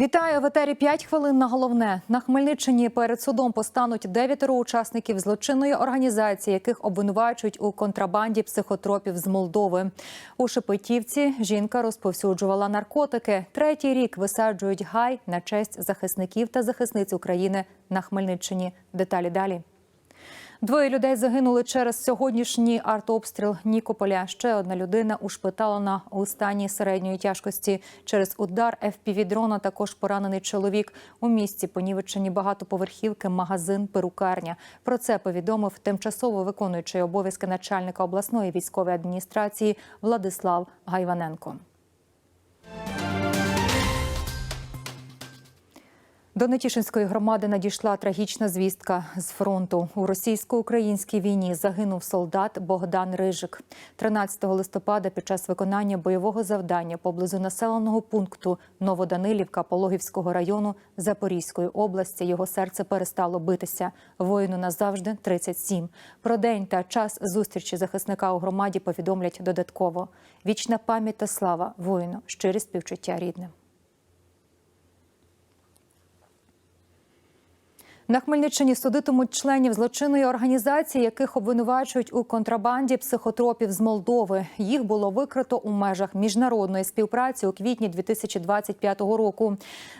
Вітаю в етері 5 хвилин на головне. На Хмельниччині перед судом постануть дев'ятеро учасників злочинної організації, яких обвинувачують у контрабанді психотропів з Молдови. У Шепетівці жінка розповсюджувала наркотики. Третій рік висаджують гай на честь захисників та захисниць України на Хмельниччині. Деталі далі. Двоє людей загинули через сьогоднішній артобстріл Нікополя. Ще одна людина ушпиталена у стані середньої тяжкості. Через удар ФПВ-дрона також поранений чоловік. У місті понівечені багатоповерхівки, магазин, перукарня. Про це повідомив тимчасово виконуючий обов'язки начальника обласної військової адміністрації Владислав Гайваненко. До Нетішинської громади надійшла трагічна звістка з фронту. У російсько-українській війні загинув солдат Богдан Рижик. 13 листопада під час виконання бойового завдання поблизу населеного пункту Новоданилівка Пологівського району Запорізької області його серце перестало битися. Воїну назавжди 37. Про день та час зустрічі захисника у громаді повідомлять додатково. Вічна пам'ять та слава воїну, щирі співчуття рідним. На Хмельниччині судитимуть членів злочинної організації, яких обвинувачують у контрабанді психотропів з Молдови. Їх було викрито у межах міжнародної співпраці у квітні 2025 року.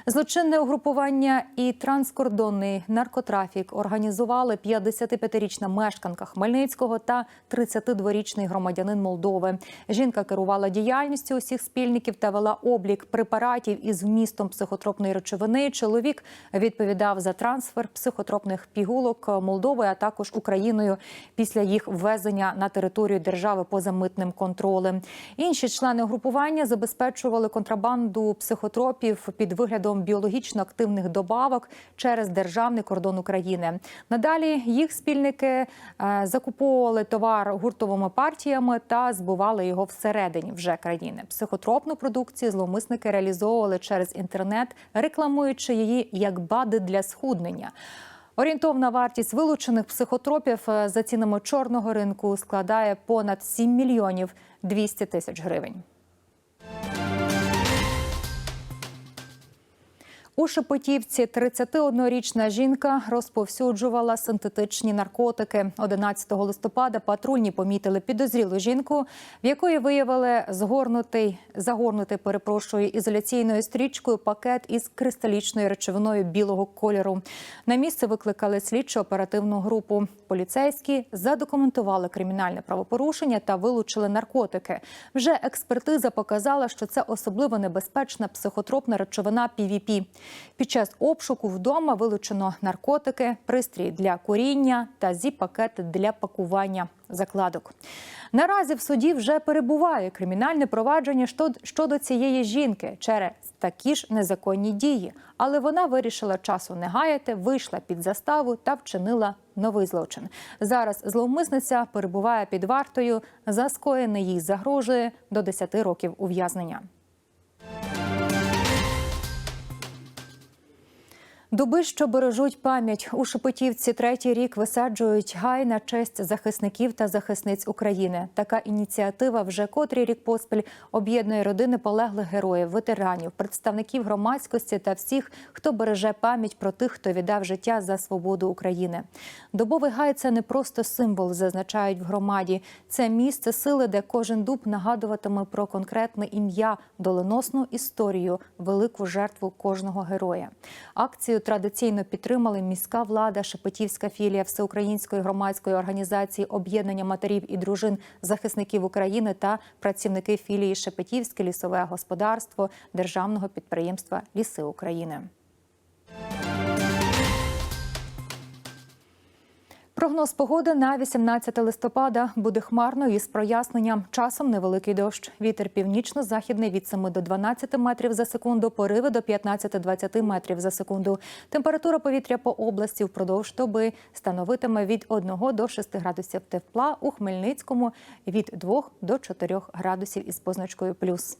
Злочинне угрупування і транскордонний наркотрафік організували 55-річна мешканка Хмельницького та 32-річний громадянин Молдови. Жінка керувала діяльністю усіх спільників та вела облік препаратів із вмістом психотропної речовини. Чоловік відповідав за трансфер психотропних пігулок Молдовою, а також Україною після їх ввезення на територію держави поза митним контролем. Інші члени групування забезпечували контрабанду психотропів під виглядом біологічно активних добавок через державний кордон України. Надалі їх спільники е, закуповували товар гуртовими партіями та збували його всередині вже країни. Психотропну продукцію зловмисники реалізовували через інтернет, рекламуючи її як бади для схуднення. Орієнтовна вартість вилучених психотропів е, за цінами чорного ринку складає понад 7 мільйонів 200 тисяч гривень. У Шепетівці 31-річна жінка розповсюджувала синтетичні наркотики. 11 листопада патрульні помітили підозрілу жінку, в якої виявили згорнутий, загорнутий, перепрошую, ізоляційною стрічкою пакет із кристалічною речовиною білого кольору. На місце викликали слідчо-оперативну групу. Поліцейські задокументували кримінальне правопорушення та вилучили наркотики. Вже експертиза показала, що це особливо небезпечна психотропна речовина PVP. Під час обшуку вдома вилучено наркотики, пристрій для куріння та зі-пакети для пакування закладок. Наразі в суді вже перебуває кримінальне провадження щодо цієї жінки через такі ж незаконні дії, але вона вирішила часу не гаяти, вийшла під заставу та вчинила новий злочин. Зараз зловмисниця перебуває під вартою. За скоєне їй загрожує до 10 років ув'язнення. Дуби, що бережуть пам'ять у Шепетівці, третій рік висаджують гай на честь захисників та захисниць України. Така ініціатива вже котрий рік поспіль об'єднує родини полеглих героїв, ветеранів, представників громадськості та всіх, хто береже пам'ять про тих, хто віддав життя за свободу України. Дубовий гай це не просто символ, зазначають в громаді. Це місце сили, де кожен дуб нагадуватиме про конкретне ім'я, доленосну історію, велику жертву кожного героя. Традиційно підтримали міська влада, Шепетівська філія Всеукраїнської громадської організації об'єднання матерів і дружин захисників України та працівники філії Шепетівське лісове господарство державного підприємства Ліси України. Прогноз погоди на 18 листопада буде хмарно із проясненням. Часом невеликий дощ. Вітер північно-західний від 7 до 12 метрів за секунду, пориви до 15-20 метрів за секунду. Температура повітря по області впродовж доби становитиме від 1 до 6 градусів тепла. У Хмельницькому від 2 до 4 градусів із позначкою плюс.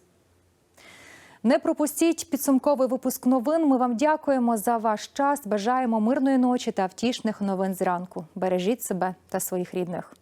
Не пропустіть підсумковий випуск новин. Ми вам дякуємо за ваш час. Бажаємо мирної ночі та втішних новин зранку. Бережіть себе та своїх рідних.